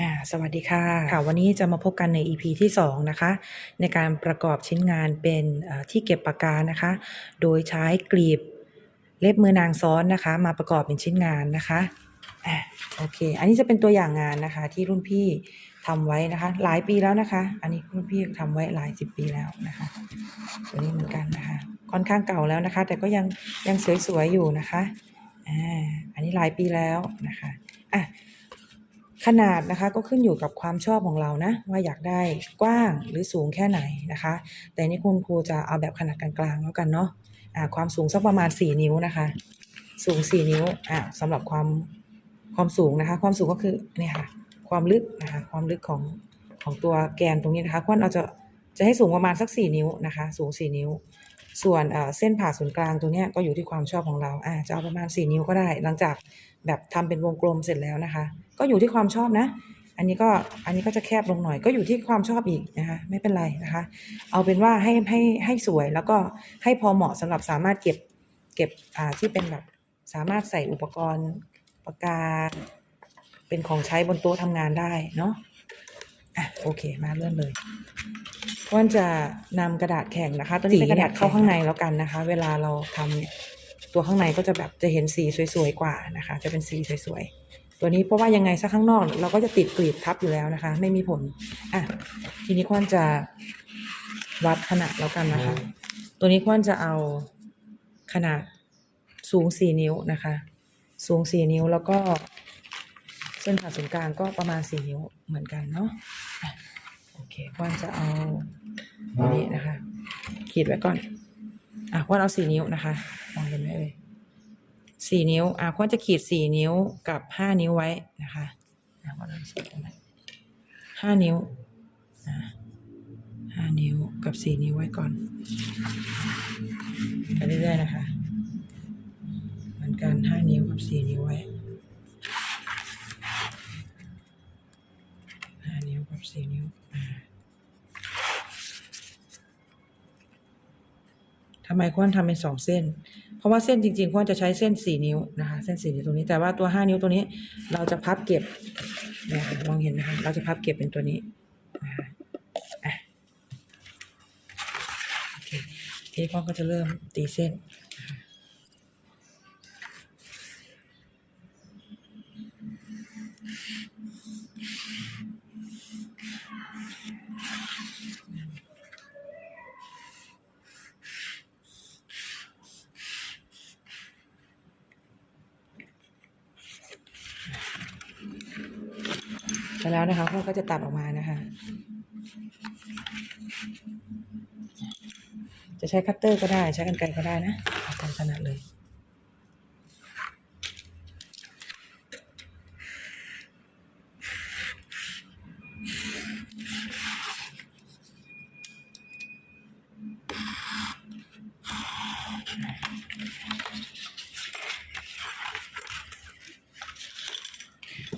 อ่าสวัสดีค่ะค่ะ วันนี้จะมาพบกันใน EP ที่ 2 นะคะ ในการประกอบชิ้นงานเป็นที่เก็บปากกานะคะ โดยใช้กลีบเล็บมือนางซ้อนนะคะ มาประกอบเป็นชิ้นงานนะคะอ่าโอเค อันนี้จะเป็นตัวอย่างงานนะคะ ที่รุ่นพี่ทำไว้นะคะ หลายปีแล้วนะคะ อันนี้รุ่นพี่ทำไว้หลายสิบปีแล้วนะคะตัวนี้เหมือนกันนะคะ ค่อนข้างเก่าแล้วนะคะ แต่ก็ยังยังสวยๆอยู่นะคะอ่าอันนี้หลายปีแล้วนะคะอะ ขนาดนะคะก็ขึ้นอยู่กับความชอบของเรานะ ว่าอยากได้กว้างหรือสูงแค่ไหนนะคะ แต่นี่คุณครูจะเอาแบบขนาดกลางๆแล้วกันเนาะะความสูงสักประมาณ 4 นิ้วนะคะ สูง 4 นิ้วอ่าสำหรับความความสูงนะคะ ความสูงก็คือเนี่ยค่ะ ความลึกนะคะ ความลึกของของตัวแกนตรงนี้นะคะควรเราจะ จะให้สูงประมาณสัก4นิ้วนะคะ สูง4นิ้ว ส่วนเส้นผ่าศูนย์กลางตรงเนี้ยก็อยู่ที่ความชอบของเราอ่าจะเอาประมาณ4นิ้วก็ได้ หลังจากแบบทำเป็นวงกลมเสร็จแล้วนะคะ ก็อยู่ที่ความชอบนะ อันนี้ก็อันนี้ก็จะแคบลงหน่อยก็อยู่ที่ความชอบอีกนะคะไม่เป็นไรนะคะ เอาเป็นว่าให้ให้ให้สวยแล้วก็ให้พอเหมาะสำหรับสามารถเก็บเก็บอ่าที่เป็นแบบสามารถใส่อุปกรณ์ปากกาเป็นของใช้บนโต๊ะทำงานได้เนาะ อะโอเค มาเริ่มเลยว่านจะนำกระดาษแข็งนะคะตัวนี้เป็นกระดาษเข้าข้างในแล้วกันนะคะ เวลาเราทำเนี่ยตัวข้างในก็จะแบบจะเห็นสีสวยๆกว่านะคะ จะเป็นสีสวยๆ ตัวนี้เพราะว่ายังไงสักข้างนอก เราก็จะติดกลีบทับอยู่แล้วนะคะ ไม่มีผล อะ ทีนี้ควรจะวัดขนาดแล้วกันนะคะ ตัวนี้ควรจะเอาขนาดสูงสี่นิ้วนะคะ สูงสี่นิ้วแล้วก็เส้นผ่าศูนย์กลางก็ประมาณสี่นิ้วเหมือนกันเนาะ โอเคควรจะเอาตัวนี้นะคะ ขีดไว้ก่อน อะควรเอาสี่นิ้วนะคะมองเห็นไหมเอ่ยสี่นิ้ว อะควรจะขีดสี่นิ้วกับห้านิ้วไว้นะคะอะควรเอาสี่ตรงไหนห้านิ้วอะห้านิ้วกับสี่นิ้วไว้ก่อนไปเรื่อยๆนะคะ เหมือนกันห้านิ้วกับสี่นิ้วไว้ห้านิ้วกับสี่นิ้ว ทำไมควรทำเป็นสองเส้น เพราะว่าเส้นจริงๆควรจะใช้เส้นสี่นิ้วนะคะ เส้นสี่นิ้วตรงนี้ แต่ว่าตัวห้านิ้วตัวนี้ เราจะพับเก็บนะคะมองเห็นนะคะ เราจะพับเก็บเป็นตัวนี้นะคะอะโอเคทีนี้พ่อก็จะเริ่มตีเส้น ไปแล้วนะคะพ่อก็จะตัดออกมานะคะ จะใช้คัตเตอร์ก็ได้ใช้กรรไกรก็ได้นะตามถนัดเลย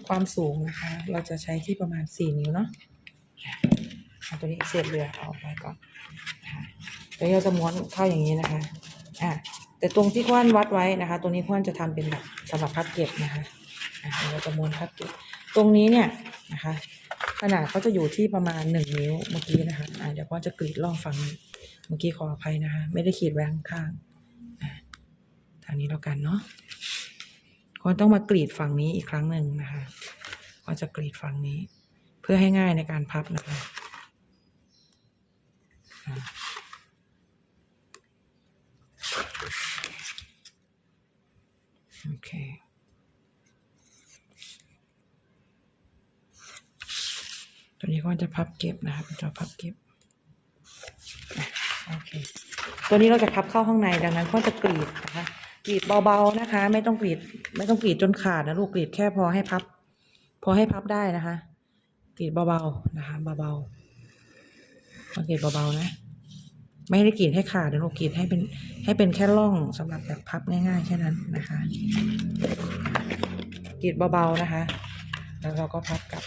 ความสูงนะคะ เราจะใช้ที่ประมาณสี่นิ้วเนาะเอาตัวนี้เศษเหลือเอาอกไปก่อนนะคะแล้วเราจะม้วนเข้าอย่างนี้นะคะอะแต่ตรงที่คว้านวัดไว้นะคะ ตรงนี้คว้านจะทำเป็นแบบสำหรับพับเก็บนะคะอะเราจะม้วนพับเก็บ ตรงนี้เนี่ยนะคะ ขนาดเขาจะอยู่ที่ประมาณหนึ่งนิ้วเมื่อกี้นะคะอะเดี๋ยวคว้านจะกรีดล่องฝั่งเมื่อกี้ขออภัยนะคะ ไม่ได้ขีดแหวงข้างๆอะทางนี้แล้วกันเนาะ ก็ต้องมากรีดฝั่งนี้อีกครั้งหนึ่งนะคะก็จะกรีดฝั่งนี้ เพื่อให้ง่ายในการพับนะคะโอเคตัวนี้ก็จะพับเก็บนะคะเป็นตัวพับเก็บโอเคตัวนี้เราจะพับเข้าข้างในดังนั้นก็จะกรีดนะคะ กรีดเบาๆนะคะ ไม่ต้องกรีด ไม่ต้องกรีดจนขาดนะลูกกรีดแค่พอให้พับ พอให้พับได้นะคะกรีดเบาๆนะคะเบาๆต้องกรีดเบาๆนะ ไม่ได้กรีดให้ขาดนะลูกกรีดให้เป็นให้เป็นแค่ร่องสำหรับแบบพับง่ายๆแค่นั้นนะคะกรีดเบาๆนะคะ แล้วเราก็พับกลับ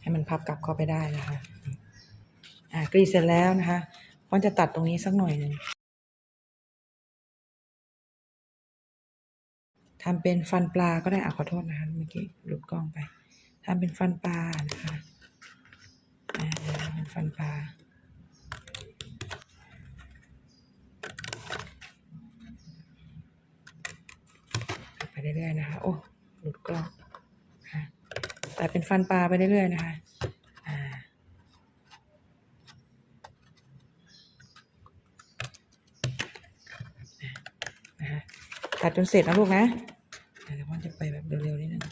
ให้มันพับกลับเข้าไปได้นะคะอ่า กรีดเสร็จแล้วนะคะควรจะตัดตรงนี้สักหน่อยหนึ่งทำเป็นฟันปลาก็ได้อะขอโทษนะคะเมื่อกี้หลุดกล้องไปทำเป็นฟันปลานะคะเป็นฟันปลาไปเรื่อยๆนะคะ โอ้หลุดกล้องค่ะแต่เป็นฟันปลาไปเรื่อยๆนะคะ อ่า นะคะ ตัดจนเสร็จนะลูกนะอ่าเดี๋ยวพ่อจะไปแบบเร็วๆนิดนึง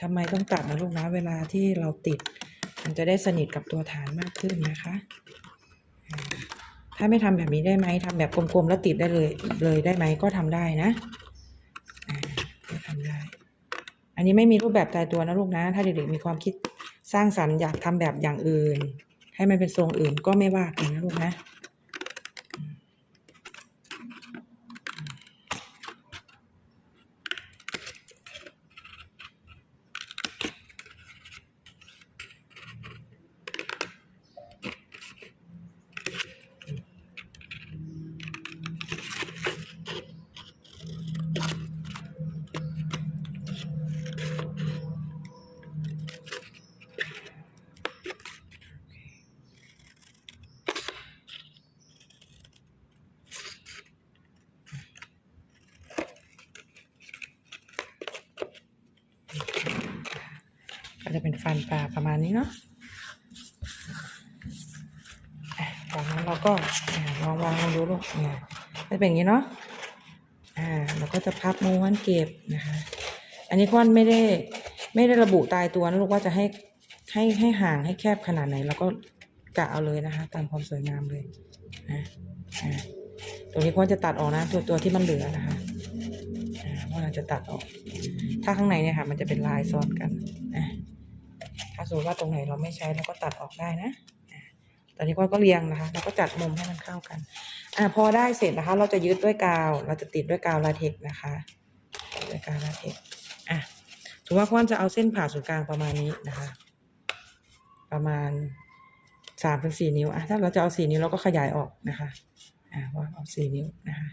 ทำไมต้องตัดนะลูกนะ เวลาที่เราติด มันจะได้สนิทกับตัวฐานมากขึ้นนะคะ ถ้าไม่ทำแบบนี้ได้ไหมทำแบบกลมๆแล้วติดได้เลยเลยได้ไหมก็ทำได้นะก็ทำได้ อันนี้ไม่มีรูปแบบตายตัวนะลูกนะ ถ้าเด็กๆมีความคิดสร้างสรรค์อยากทำแบบอย่างอื่น ให้มันเป็นทรงอื่นก็ไม่ว่ากันนะลูกนะ ก็จะเป็นฟันปลาประมาณนี้เนาะจากนั้นเราก็ลองวางลองดูลูกเนี่ยจะเป็นอย่างนี้เนาะอ่าเราก็จะพับม้วนเก็บนะคะ อันนี้ควันไม่ได้ไม่ได้ระบุตายตัวนะลูกว่าจะให้ให้ให้ห่างให้แคบขนาดไหนเราก็กะเอาเลยนะคะ ตามความสวยงามเลยนะอ่าตรงนี้ควันจะตัดออกนะตัวตัวที่มันเหลือนะคะอ่าว่าเราจะตัดออก ถ้าข้างในเนี่ยค่ะ มันจะเป็นลายซ้อนกัน สมมติว่าตรงไหนเราไม่ใช้เราก็ตัดออกได้นะตอนนี้ก็ก็เรียงนะคะเราก็จัดมุมให้มันเข้ากัน อ่าพอได้เสร็จนะคะ เราจะยึดด้วยกาว เราจะติดด้วยกาวลาเท็กนะคะด้วยกาวลาเท็กอะถือว่าควนจะเอาเส้นผ่าศูนย์กลางประมาณนี้นะคะ ประมาณสามถึงสี่นิ้วอะถ้าเราจะเอาสี่นิ้วเราก็ขยายออกนะคะ อ่าว่าเอาสี่นิ้วนะคะ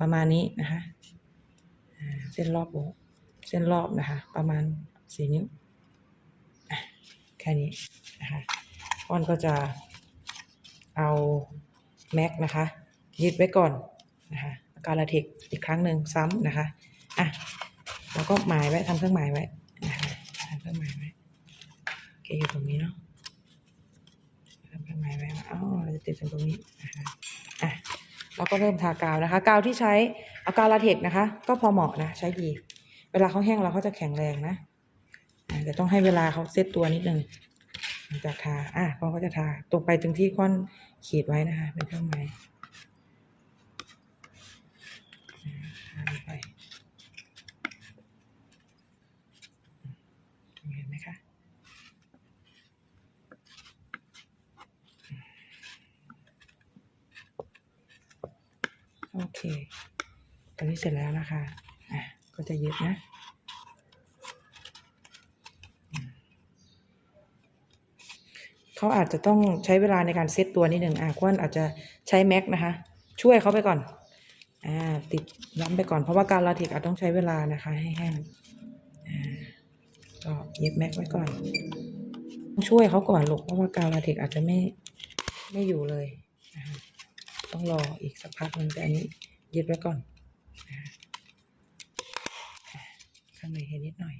ประมาณนี้นะคะเส้นรอบวงเส้นรอบนะคะ ประมาณสี่นิ้ว แค่นี้นะคะก้อนก็จะเอาแม็กนะคะยึดไว้ก่อนนะคะการละเทคอีกครั้งหนึ่งซ้ำนะคะอะแล้วก็หมายไว้ทำเครื่องหมายไว้นะคะทำเครื่องหมายไว้โอเคอยู่ตรงนี้เนาะทำเครื่องหมายไว้ว่าอ๋อเราจะติดตรงนี้นะคะอะเราก็เริ่มทากาวนะคะ กาวที่ใช้เอากาวลาเทกนะคะ ก็พอเหมาะนะใช้ดี เวลาเขาแห้งเราเขาจะแข็งแรงนะ อ่าแต่ต้องให้เวลาเขาเซตตัวนิดนึงหลังจากทา อะพอก็จะทาตรงไปตรงที่ค่อนขีดไว้นะคะเป็นเครื่องหมายอ่าทาไปเห็นไหมคะโอเค ตอนนี้เสร็จแล้วนะคะ อะ ก็จะเยึดนะอืม เขาอาจจะต้องใช้เวลาในการเซตตัวนิดหนึ่งอะควนอาจจะใช้แม็กนะคะ ช่วยเขาไปก่อน อ่า ติดย้ำไปก่อนเพราะว่าการลาเทกอาจต้องใช้เวลานะคะ ให้แห้งอ่าก็เย็บแม็กไว้ก่อนช่วยเขาก่อนลูกเพราะว่าการลาเทกอาจจะไม่ไม่อยู่เลยนะคะต้องรออีกสักพักหนึ่งแต่อันนี้เยึดไว้ก่อนข้างในเห็นนิดหน่อย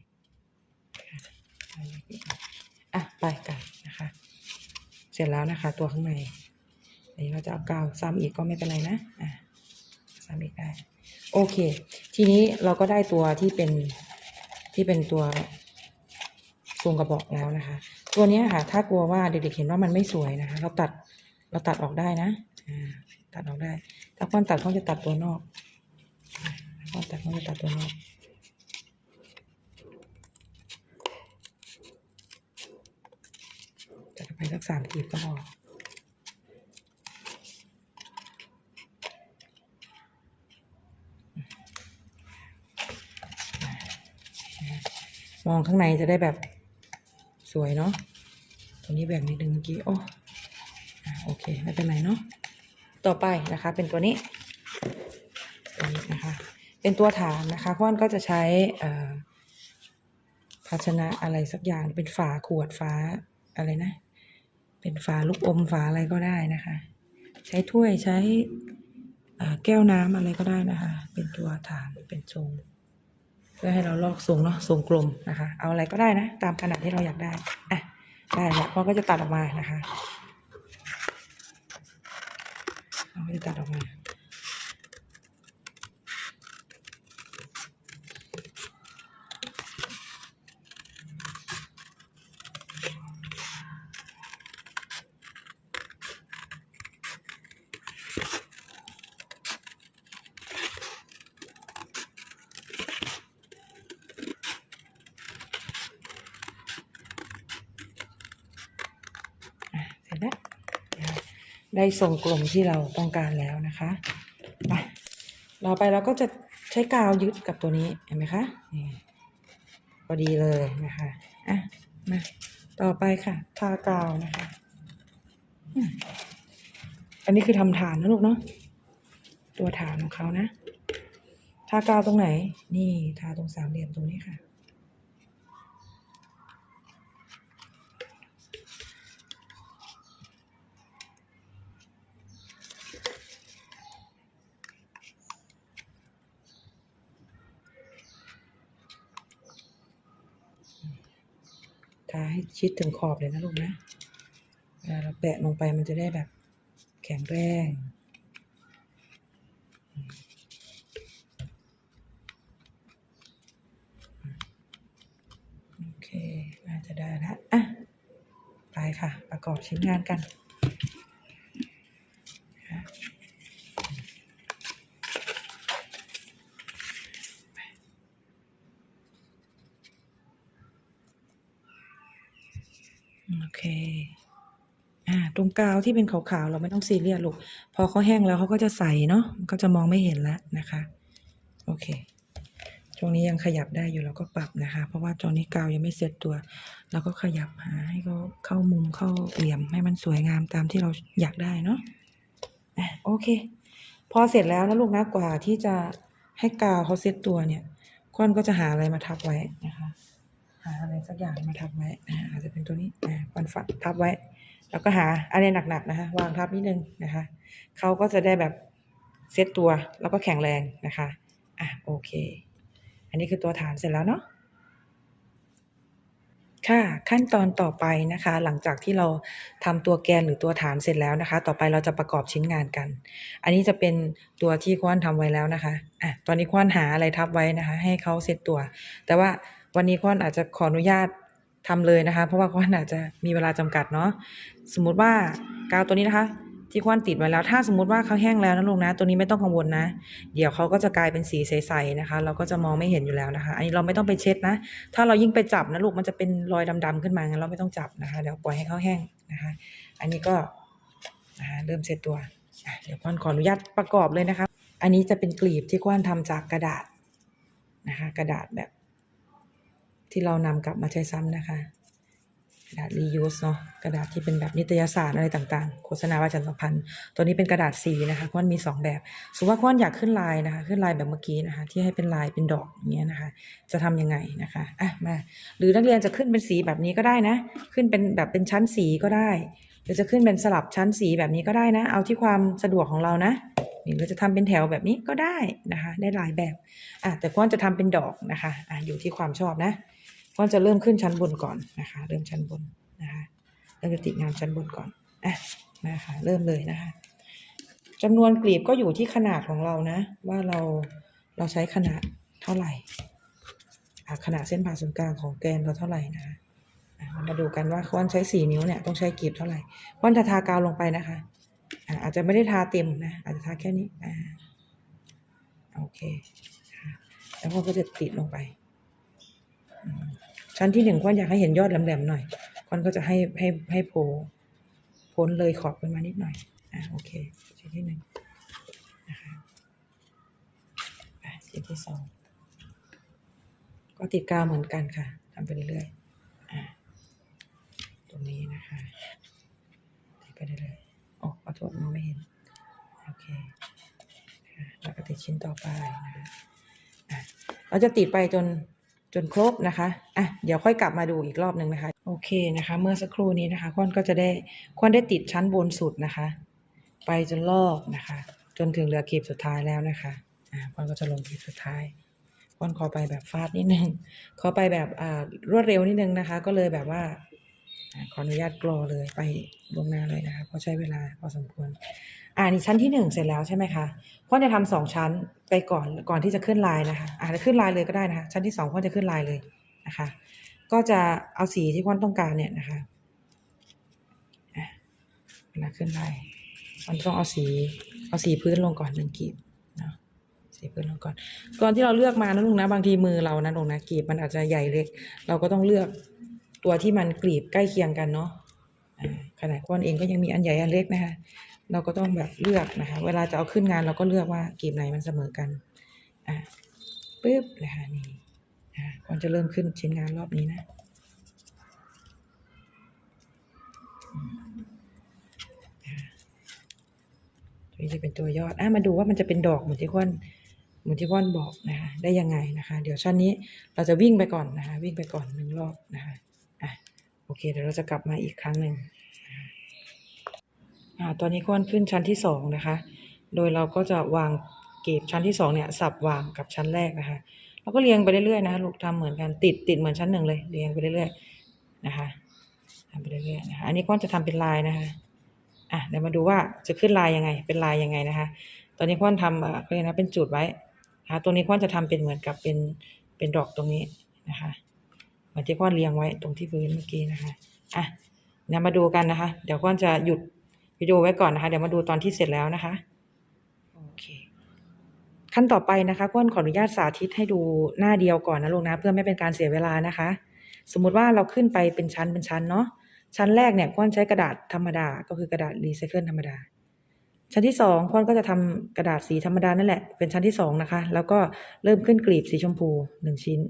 อะไปกันนะคะ เสร็จแล้วนะคะ ตัวข้างในอันนี้เราจะเอากาวซ้ำอีกก็ไม่เป็นไรนะอะซ้ำอีกได้ โอเค ทีนี้เราก็ได้ตัวที่เป็นที่เป็นตัวทรงกระบอกแล้วนะคะ ตัวนี้ค่ะ ถ้ากลัวว่าเด็กๆเห็นว่ามันไม่สวยนะคะ เราตัดเราตัดออกได้นะอ่าตัดออกได้ ถ้าควนตัดเขาจะตัดตัวนอกถ้าควนตัดเขาจะตัดตัวนอก ตัด ไปสักสามกีบก็พอมองข้างในจะได้แบบสวยเนาะ ตรงนี้แบ่งนิดนึงเมื่อกี้ โอ้โอเค ไม่เป็นไรเนาะ ต่อไปนะคะ เป็นตัวนี้ตัวนี้นะคะ เป็นตัวฐานนะคะควนก็จะใช้ภาชนะอะไรสักอย่าง เป็นฝาขวดฝาอะไรนะ เป็นฝาลูกอมฝาอะไรก็ได้นะคะ ใช้ถ้วยใช้แก้วน้ำอะไรก็ได้นะคะ เป็นตัวฐานเป็นทรงเพื่อให้เราลอกทรงเนาะทรงกลมนะคะ เอาอะไรก็ได้นะ ตามขนาดที่เราอยากได้อะได้แล้วพอก็จะตัดออกมานะคะเราก็จะตัดออกมา อะเสร็จแล้วนะคะ ได้ทรงกลมที่เราต้องการแล้วนะคะไปต่อไปเราก็จะใช้กาวยึดกับตัวนี้เห็นไหมคะนี่พอดีเลยนะคะอะมาต่อไปค่ะทากาวนะคะอันนี้คือทำฐานนะลูกเนาะตัวฐานของเขานะ ทากาวตรงไหน นี่ทาตรงสามเหลี่ยมตรงนี้ค่ะ ให้ชิดถึงขอบเลยนะลูกนะเวลาเราแปะลงไปมันจะได้แบบแข็งแรงโอเค น่าจะได้ละอะ ไปค่ะ ประกอบชิ้นงานกันค่ะโอเค อ่าตรงกาวที่เป็นขาวๆเราไม่ต้องซีเรียสลูก พอเขาแห้งแล้วเขาก็จะใสเนาะมันก็จะมองไม่เห็นแล้วนะคะ โอเคช่วงนี้ยังขยับได้อยู่เราก็ปรับนะคะ เพราะว่าตอนนี้กาวยังไม่เสร็จตัวเราก็ขยับหาให้เขาเข้ามุมเข้าเหลี่ยมให้มันสวยงามตามที่เราอยากได้เนาะอะโอเค พอเสร็จแล้วนะลูกนะกว่าที่จะให้กาวเขาเซตตัวเนี่ยก้อนก็จะหาอะไรมาทับไว้นะคะ หาอะไรสักอย่างมาทับไว้อาจจะเป็นตัวนี้อ่าก้อนฝักทับไว้ แล้วก็หาอะไรหนักๆนะคะวางทับนิดนึงนะคะเขาก็จะได้แบบเซตตัวแล้วก็แข็งแรงนะคะอะโอเค อันนี้คือตัวฐานเสร็จแล้วเนาะค่ะขั้นตอนต่อไปนะคะ หลังจากที่เราทำตัวแกนหรือตัวฐานเสร็จแล้วนะคะ ต่อไปเราจะประกอบชิ้นงานกัน อันนี้จะเป็นตัวที่ควานทำไว้แล้วนะคะอะตอนนี้ควานหาอะไรทับไว้นะคะ ให้เขาเสร็จตัว แต่ว่าวันนี้ควานอาจจะขออนุญาต ทำเลยนะคะ เพราะว่าควานอาจจะมีเวลาจำกัดเนาะสมมุติว่ากาวตัวนี้นะคะ ที่ควานติดไว้แล้ว ถ้าสมมุติว่าเขาแห้งแล้วนะลูกนะ ตัวนี้ไม่ต้องกังวลนะ เดี๋ยวเขาก็จะกลายเป็นสีใสๆนะคะ เราก็จะมองไม่เห็นอยู่แล้วนะคะ อันนี้เราไม่ต้องไปเช็ดนะ ถ้าเรายิ่งไปจับนะลูกมันจะเป็นรอยดำๆขึ้นมางั้นเราไม่ต้องจับนะคะเดี๋ยวปล่อยให้เขาแห้งนะคะ อันนี้ก็นะคะเริ่มเซตตัวเดี๋ยวควานขออนุญาตประกอบเลยนะคะ อันนี้จะเป็นกลีบที่ควานทำจากกระดาษนะคะ กระดาษแบบ ที่เรานำกลับมาใช้ซ้ำนะคะ กระดาษ reuse เนาะกระดาษที่เป็นแบบนิตยสารอะไรต่างๆ โฆษณาประชาสัมพันธ์ ตัวนี้เป็นกระดาษสีนะคะควอนมีสองแบบสมมติว่าควอนอยากขึ้นลายนะคะ ขึ้นลายแบบเมื่อกี้นะคะ ที่ให้เป็นลายเป็นดอกอย่างเงี้ยนะคะ จะทำยังไงนะคะอะมาหรือนักเรียนจะขึ้นเป็นสีแบบนี้ก็ได้นะ ขึ้นเป็นแบบเป็นชั้นสีก็ได้ หรือจะขึ้นเป็นสลับชั้นสีแบบนี้ก็ได้นะ เอาที่ความสะดวกของเรานะหรือจะทำเป็นแถวแบบนี้ก็ได้นะคะ ได้หลายแบบอะแต่ควอนจะทำเป็นดอกนะคะอะอยู่ที่ความชอบนะ ก็จะเริ่มขึ้นชั้นบนก่อนนะคะ เริ่มชั้นบนนะคะเริ่มจะติดงานชั้นบนก่อนอะนะคะเริ่มเลยนะคะจำนวนกลีบก็อยู่ที่ขนาดของเรานะ ว่าเราเราใช้ขนาดเท่าไหร่ขนาดเส้นผ่าศูนย์กลางของแกนเราเท่าไหร่นะมาดูกันว่าควอนใช้สี่นิ้วเนี่ยต้องใช้กลีบเท่าไหร่ควอนจะทากาวลงไปนะคะอาจจะไม่ได้ทาเต็มนะอาจจะทาแค่นี้อ่าโอเคแล้วควอนก็จะติดลงไป ชั้นที่หนึ่งควันอยากให้เห็นยอดแหลมๆหน่อยควันก็จะให้ให้ให้โผล่พ้นเลยขอบขึ้นมานิดหน่อยอ่าโอเคชิ้นที่หนึ่งนะคะอะชิ้นที่สองก็ติดกาวเหมือนกันค่ะทำไปเรื่อยๆอ่าตรงนี้นะคะติดไปเรื่อยๆโอ้ขอโทษมองไม่เห็นชิ้นต่อไปนะคะอะเราจะติดไปจน จนครบนะคะอะเดี๋ยวค่อยกลับมาดูอีกรอบหนึ่งนะคะ โอเคนะคะ เมื่อสักครู่นี้นะคะควนก็จะได้ควนได้ติดชั้นบนสุดนะคะ ไปจนรอบนะคะ จนถึงเหลือกีบสุดท้ายแล้วนะคะอะควนก็จะลงกีบสุดท้ายควนขอไปแบบฟาดนิดนึงขอไปแบบอ่ารวดเร็วนิดนึงนะคะ ก็เลยแบบว่าขออนุญาตกรอเลยไปลงหน้าเลยนะคะเพราะใช้เวลาพอสมควร อ่านี่ชั้นที่หนึ่งเสร็จแล้วใช่ไหมคะพ่อจะทำสองชั้นไปก่อนก่อนที่จะขึ้นลายนะคะอ่าขึ้นลายเลยก็ได้นะคะ ชั้นที่สองพ่อจะขึ้นลายเลยนะคะ ก็จะเอาสีที่พ่อต้องการเนี่ยนะคะอะเวลาขึ้นลายมันต้องเอาสีเอาสีพื้นลงก่อนหนึ่งกีบเนาะสีพื้นลงก่อนก่อนที่เราเลือกมานะลุงนะบางทีมือเรานะลุงนะกีบมันอาจจะใหญ่เล็ก เราก็ต้องเลือกตัวที่มันกรีบใกล้เคียงกันเนาะอ่าขนาดก้อนเองก็ยังมีอันใหญ่อันเล็กนะคะ เราก็ต้องแบบเลือกนะคะ เวลาจะเอาขึ้นงานเราก็เลือกว่ากีบไหนมันเสมอกัน อะปึ๊บนะคะนี่อะก่อนจะเริ่มขึ้นชิ้นงานรอบนี้นะอะตัวนี้จะเป็นตัวยอด อะมาดูว่ามันจะเป็นดอกเหมือนที่ควนเหมือนที่ควนบอกนะคะได้ยังไงนะคะ เดี๋ยวชั้นนี้เราจะวิ่งไปก่อนนะคะ วิ่งไปก่อนหนึ่งรอบนะคะอะโอเค เดี๋ยวเราจะกลับมาอีกครั้งหนึ่ง อ่าตอนนี้ก้อนขึ้นชั้นที่สองนะคะ โดยเราก็จะวางเก็บชั้นที่สองเนี่ยสับวางกับชั้นแรกนะคะเราก็เรียงไปเรื่อยๆนะคะลูกทำเหมือนกันติดติดเหมือนชั้นหนึ่งเลยเรียงไปเรื่อยๆนะคะทำไปเรื่อยๆนะคะอันนี้ก้อนจะทำเป็นลายนะคะอะเดี๋ยวมาดูว่าจะขึ้นลายยังไง เป็นลายยังไงนะคะ ตอนนี้ก้อนทำอ่อเขาเรียนะเป็นจุดไว้นะคะตรงนี้ก้อนจะทำเป็นเหมือนกับเป็นเป็นดอกตรงนี้นะคะเหมือนที่ก้อนเรียงไว้ตรงที่พื้นเมื่อกี้นะคะอะเดี๋ยวมาดูกันนะคะ เดี๋ยวก้อนจะหยุด วิดีโอไว้ก่อนนะคะ เดี๋ยวมาดูตอนที่เสร็จแล้วนะคะโอเคขั้นต่อไปนะคะก้นขออนุญาตสาธิตให้ดูหน้าเดียวก่อนนะลูกนะเพื่อไม่เป็นการเสียเวลานะคะ สมมุติว่าเราขึ้นไปเป็นชั้นเป็นชั้นเนาะชั้นแรกเนี่ยก้นใช้กระดาษธรรมดาก็คือกระดาษรีไซเคิลธรรมดา ชั้นที่สองก้นก็จะทำกระดาษสีธรรมดานั่นแหละเป็นชั้นที่สองนะคะ แล้วก็เริ่มขึ้นกลีบสีชมพูหนึ่งชิ้น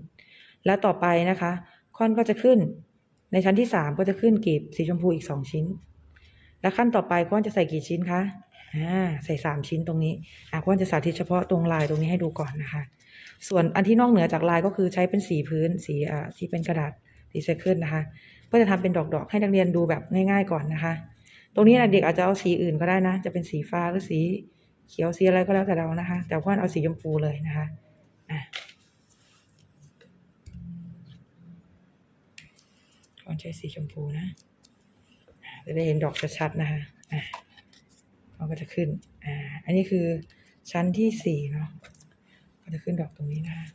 แล้วต่อไปนะคะก้อนก็จะขึ้นในชั้นที่สามก็จะขึ้นกลีบสีชมพูอีกสองชิ้น แล้วขั้นต่อไปก้อนจะใส่กี่ชิ้นคะอ่าใส่สามชิ้นตรงนี้อ่าก้อนจะสาธิตเฉพาะตรงลายตรงนี้ให้ดูก่อนนะคะ ส่วนอันที่นอกเหนือจากลายก็คือใช้เป็นสีพื้นสีอ่าที่เป็นกระดาษรีไซเคิลนะคะเพื่อจะทำเป็นดอกๆให้นักเรียนดูแบบง่ายๆก่อนนะคะ ตรงนี้นะเด็กอาจจะเอาสีอื่นก็ได้นะ จะเป็นสีฟ้าหรือสีเขียวสีอะไรก็แล้วแต่เรานะคะ แต่ก้อนเอาสีชมพูเลยนะคะอะก้อนใช้สีชมพูนะ จะได้เห็นดอกชัดๆนะคะอะมันก็จะขึ้นอ่าอันนี้คือชั้นที่สี่เนาะก็จะขึ้นดอกตรงนี้นะคะ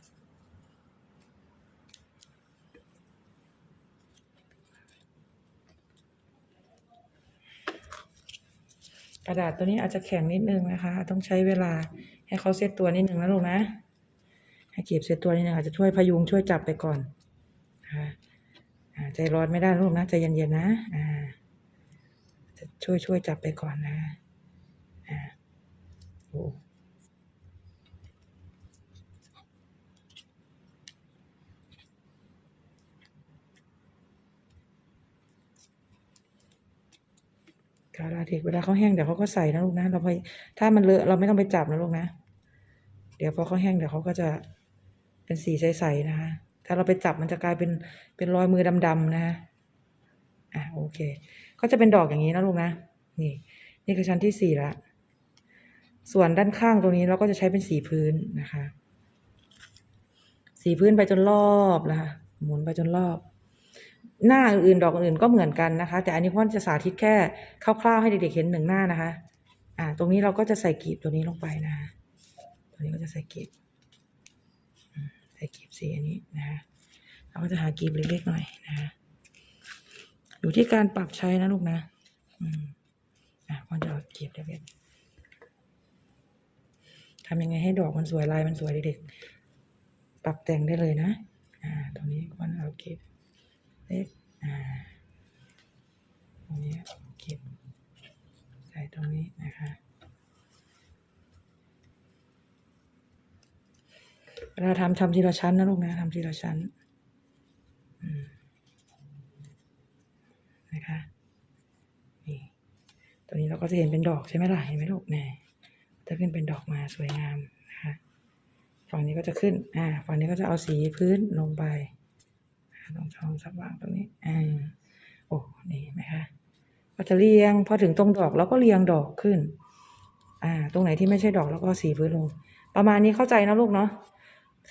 กระดาษตัวนี้อาจจะแข็งนิดนึงนะคะ ต้องใช้เวลาให้เขาเซตตัวนิดนึงนะลูกนะ ให้เก็บเซตตัวนิดนึงอาจจะช่วยพยุงช่วยจับไปก่อนนะคะอ่าใจร้อนไม่ได้ลูกนะใจเย็นๆนะ อ่า ช่วยช่วยจับไปก่อนนะอ่าโอ้กาลาเทกเวลาเขาแห้งเดี๋ยวเขาก็ใส่นะลูกนะ เราพยถ้ามันเลอะเราไม่ต้องไปจับนะลูกนะ เดี๋ยวพอเขาแห้งเดี๋ยวเขาก็จะเป็นสีใสๆนะคะ ถ้าเราไปจับมันจะกลายเป็นเป็นรอยมือดำๆนะคะอะโอเค ก็จะเป็นดอกอย่างนี้นะลูกนะ นี่ นี่คือชั้นที่สี่ละ ส่วนด้านข้างตรงนี้เราก็จะใช้เป็นสีพื้นนะคะ สีพื้นไปจนรอบนะคะหมุนไปจนรอบ หน้าอื่นๆดอกอื่นก็เหมือนกันนะคะ แต่อันนี้พ่อจะสาธิตแค่คร่าวๆให้เด็กๆเห็นหนึ่งหน้านะคะ อ่า ตรงนี้เราก็จะใส่กลีบตัวนี้ลงไปนะคะตรงนี้ก็จะใส่กลีบใส่กลีบสีอันนี้นะคะเราก็จะหากลีบเล็กๆหน่อยนะคะ อยู่ที่การปรับใช้นะลูกนะ อืมอะพ่อจะเอากลีบเล็กๆทำยังไงให้ดอกมันสวยลายมันสวยเด็กๆ ปรับแต่งได้เลยนะ อ่า ตรงนี้พ่อเอากลีบเล็กอ่า ตรงนี้เกลีบใส่ตรงนี้นะคะเวลาทำทำทีละชั้นนะลูกนะทำทีละชั้น อืม นะคะนี่ตัวนี้เราก็จะเห็นเป็นดอกใช่ไหมล่ะเห็นไหมลูกแน่จะขึ้นเป็นดอกมาสวยงามนะคะฝั่งนี้ก็จะขึ้นอ่าฝั่งนี้ก็จะเอาสีพื้นลงไปอ่าตรงช่องสว่างตรงนี้อ่าโอ้นี่นไหมคะก็จะเรียงพอถึงตรงดอกเราก็เรียงดอกขึ้น อ่า ตรงไหนที่ไม่ใช่ดอกแล้วก็สีพื้นลง ประมาณนี้เข้าใจนะลูกเนาะ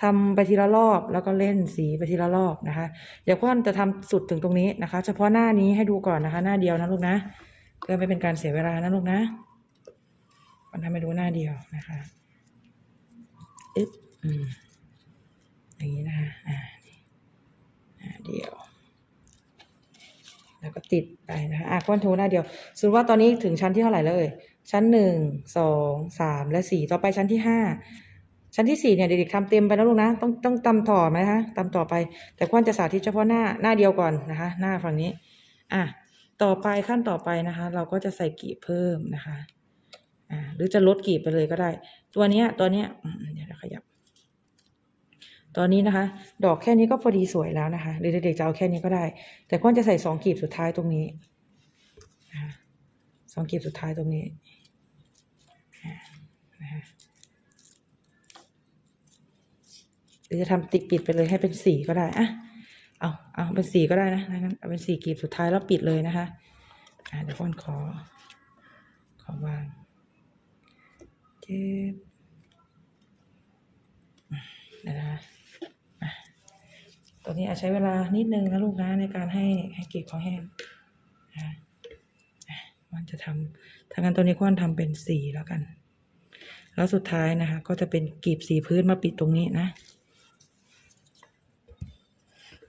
ทำไปทีละรอบแล้วก็เล่นสีไปทีละรอบนะคะ เดี๋ยวพ่อนจะทำสุดถึงตรงนี้นะคะ เฉพาะหน้านี้ให้ดูก่อนนะคะ หน้าเดียวนะลูกนะเพื่อไม่เป็นการเสียเวลานะลูกนะมันทำให้ดูหน้าเดียวนะคะอึ๊บอืมอย่างนี้นะคะอ่าหน้าเดียว แล้วก็ติดไปนะคะอะก้อนโทหน้าเดียวสมมติว่าตอนนี้ถึงชั้นที่เท่าไหร่แล้วเอ่ยชั้นหนึ่งสองสามและสี่ต่อไปชั้นที่ห้า ชั้นที่สี่เนี่ยเด็กๆทำเต็มไปแล้วลูกนะต้องต้องตำต่อไหมคะตำต่อไป แต่ก้อนจะสาธิตเฉพาะหน้าหน้าเดียวก่อนนะคะ หน้าฝั่งนี้อะต่อไปขั้นต่อไปนะคะ เราก็จะใส่กีบเพิ่มนะคะอ่าหรือจะลดกีบไปเลยก็ได้ ตัวเนี้ยตัวเนี้ยอืมเดี๋ยวเราขยับตอนนี้นะคะ ดอกแค่นี้ก็พอดีสวยแล้วนะคะ หรือเด็กๆจะเอาแค่นี้ก็ได้ แต่ก้อนจะใส่สองกีบสุดท้ายตรงนี้สองกีบสุดท้ายตรงนี้อ่านะคะ หรือจะทำติดปิดไปเลยให้เป็นสีก็ได้อะเอาเอาเป็นสีก็ได้นะงั้นเอาเป็นสีกีบสุดท้ายแล้วปิดเลยนะคะอ่าเดี๋ยวก้อนขอ ขอวางเจ็บนะคะตัวนี้อาจใช้เวลานิดนึงนะลูกนะในการให้ให้กลีบเขาแห้งนะอะมันจะทำทางนั้ตัวนี้ก้อนทำเป็นสีแล้วกัน แล้วสุดท้ายนะคะ ก็จะเป็นกลีบสีพื้นมาปิดตรงนี้นะ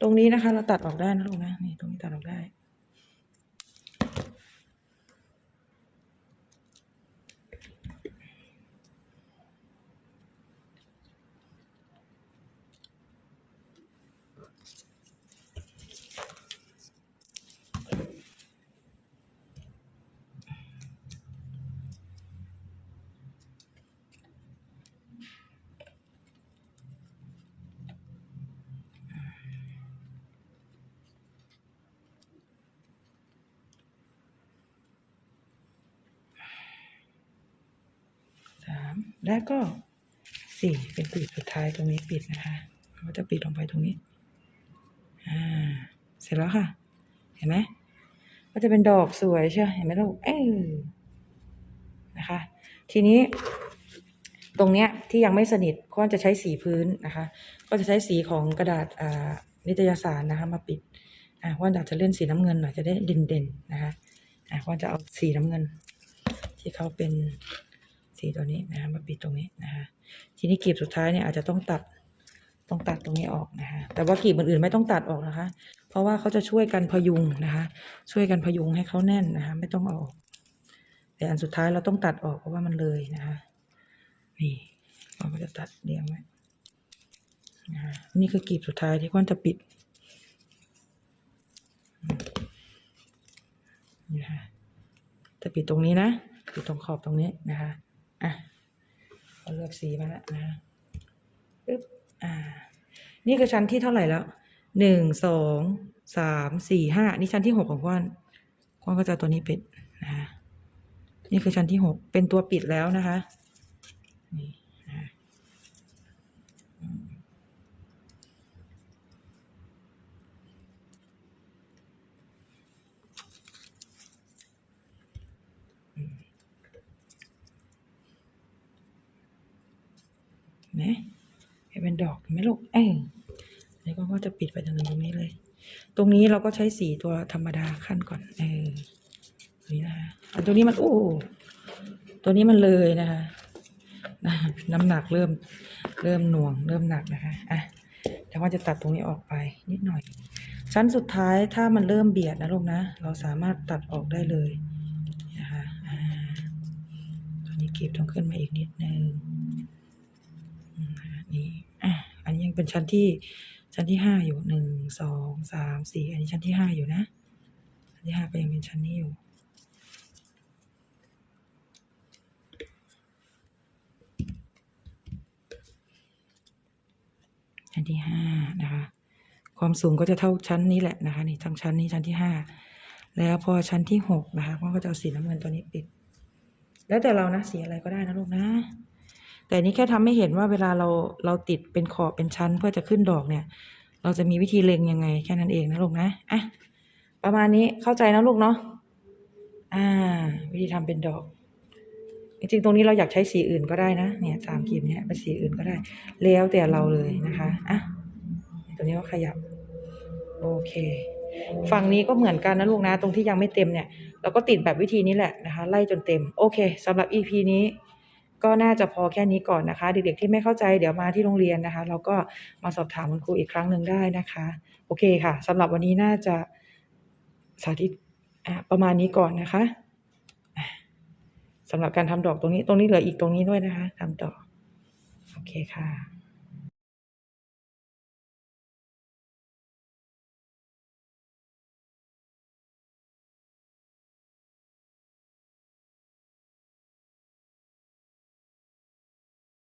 ตรงนี้นะคะ เราตัดออกได้นะลูกนะนี่ตรงนี้ตัดออกได้ สาม แล้วก็สี่เป็นกลีบสุดท้ายตรงนี้ปิดนะคะเราก็จะปิดลงไปตรงนี้ อ่า เสร็จแล้วค่ะ เห็นไหมก็จะเป็นดอกสวยใช่ไหมเห็นไหมลูกเออนะคะ ทีนี้ ตรงเนี้ยที่ยังไม่สนิทก็จะใช้สีพื้นนะคะ ก็จะใช้สีของกระดาษอ่านิตยสารนะคะ มาปิดอ่าว่าอาจจะเล่นสีน้ำเงินหน่อยจะได้เด่นๆนะคะอ่าว่าจะเอาสีน้ำเงิน ที่เขาเป็น สีตัวนี้นะคะมาปิดตรงนี้นะคะทีนี้กลีบสุดท้ายเนี่ยอาจจะต้องตัดต้องตัดตรงนี้ออกนะคะแต่ว่ากลีบอื่นๆไม่ต้องตัดออกนะคะ เพราะว่าเขาจะช่วยกันพยุงนะคะ ช่วยกันพยุงให้เขาแน่นนะคะ ไม่ต้องเอาออก แต่อันสุดท้ายเราต้องตัดออกเพราะว่ามันเลยนะคะนี่เราก็จะตัดเรียงไว้นะคะนี่คือกลีบสุดท้ายที่ควรจะปิดนี่นะคะจะปิดตรงนี้นะปิดตรงขอบตรงนี้นะคะ อะเราเลือกสีมาแล้วนะปึ๊บอ่า นี่คือชั้นที่เท่าไหร่แล้วหนึ่งสองสามสี่ห้านี่ชั้นที่หกของกว้านกว้านก็จะตัวนี้ปิดนะนี่คือชั้นที่หกเป็นตัวปิดแล้วนะคะนี่นะคะอืมเห็ นไหมให้เป็นดอกเห็นไหมลูกเอ้ยอันนี้ก็ก็จะปิดไปจนถึงตรงนี้เลย ตรงนี้เราก็ใช้สีตัวธรรมดาขั้นก่อนเออนี่นะคะอันตัวนี้มันโอ้ตัวนี้มันเลยนะคะน้ำหนักเริ่มเริ่มหน่วง เริ่มหนักนะคะอะแต่ว่าจะตัดตรงนี้ออกไปนิดหน่อย ชั้นสุดท้ายถ้ามันเริ่มเบียดนะลูกนะ เราสามารถตัดออกได้เลยนะคะอ่าตัวนี้เก็บต้องขึ้นมาอีกนิดนึง นี่อะอันนี้ยังเป็นชั้นที่ชั้นที่ห้าอยู่หนึ่งสองสามสี่อันนี้ชั้นที่ห้าอยู่นะชั้นที่ห้าก็ยังเป็นชั้นนี้อยู่ชั้นที่ห้านะคะ ความสูงก็จะเท่าชั้นนี้แหละนะคะนี่ทั้งชั้นนี้ชั้นที่ห้าแล้วพอชั้นที่หกนะคะก็จะเอาสีน้ำเงินตัวนี้ปิด แล้วแต่เรานะสีอะไรก็ได้นะลูกนะ แต่นี่แค่ทำให้เห็นว่าเวลาเราเราติดเป็นขอบเป็นชั้นเพื่อจะขึ้นดอกเนี่ย เราจะมีวิธีเล็งยังไงแค่นั้นเองนะลูกนะอะประมาณนี้เข้าใจนะลูกเนาะอ่า วิธีทำเป็นดอกจริงๆตรงนี้เราอยากใช้สีอื่นก็ได้นะเนี่ยสามกีบเนี่ยเป็นสีอื่นก็ได้ แล้วแต่เราเลยนะคะอะตัวนี้ก็ขยับ โอเค ฝั่งนี้ก็เหมือนกันนะลูกนะ ตรงที่ยังไม่เต็มเนี่ย เราก็ติดแบบวิธีนี้แหละนะคะ ไล่จนเต็ม โอเคสำหรับ EP นี้ ก็น่าจะพอแค่นี้ก่อนนะคะ เด็กๆที่ไม่เข้าใจเดี๋ยวมาที่โรงเรียนนะคะ เราก็มาสอบถามคุณครูอีกครั้งหนึ่งได้นะคะ โอเคค่ะสำหรับวันนี้น่าจะสาธิตประมาณนี้ก่อนนะคะสำหรับการทำดอกตรงนี้ตรงนี้เหลืออีกตรงนี้ด้วยนะคะทำต่อโอเคค่ะ